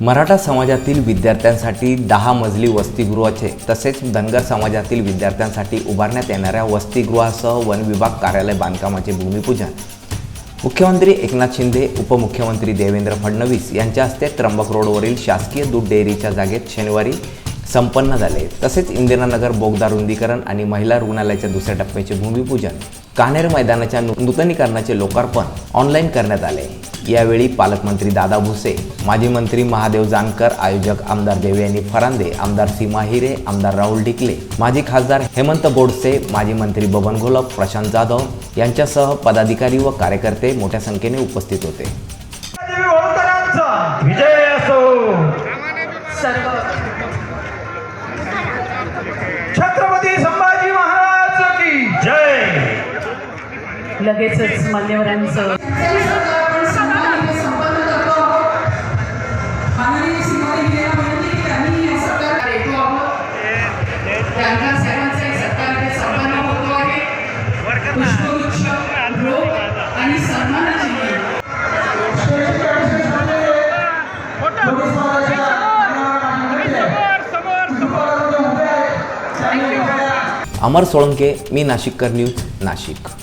मराठा समाजातील विद्यार्थ्यांसाठी दहा मजली वसतिगृहाचे तसेच धनगर समाजातील विद्यार्थ्यांसाठी उभारण्यात येणाऱ्या वसतिगृहासह वन विभाग कार्यालय बांधकामाचे भूमिपूजन. मुख्यमंत्री एकनाथ शिंदे उपमुख्यमंत्री देवेंद्र फडणवीस यांच्या हस्ते त्र्यंबक रोडवरील शासकीय दूध डेअरीच्या जागेत शनिवारी संपन्न झाले. तसेच इंदिरानगर बोगदा रुंदीकरण आणि महिला रुग्णालयाच्या दुसऱ्या टप्प्याचे भूमिपूजन. कान्हेर मैदानाच्या नू- नूतनीकरणाचे लोकार्पण ऑनलाईन करण्यात आले. यावेळी पालकमंत्री दादा भुसे माजी मंत्री महादेव जानकर आयोजक आमदार देवयानी फरांदे आमदार सीमा हिरे आमदार राहुल डिकले माजी खासदार हेमंत बोडसे माजी मंत्री बबन घोलप प्रशांत जाधव यांच्यासह पदाधिकारी व कार्यकर्ते मोठ्या संख्येने उपस्थित होते. विजय असो. लगेचच मान्यवरांचं अमर सोळंके मी नाशिककर न्यूज नाशिक.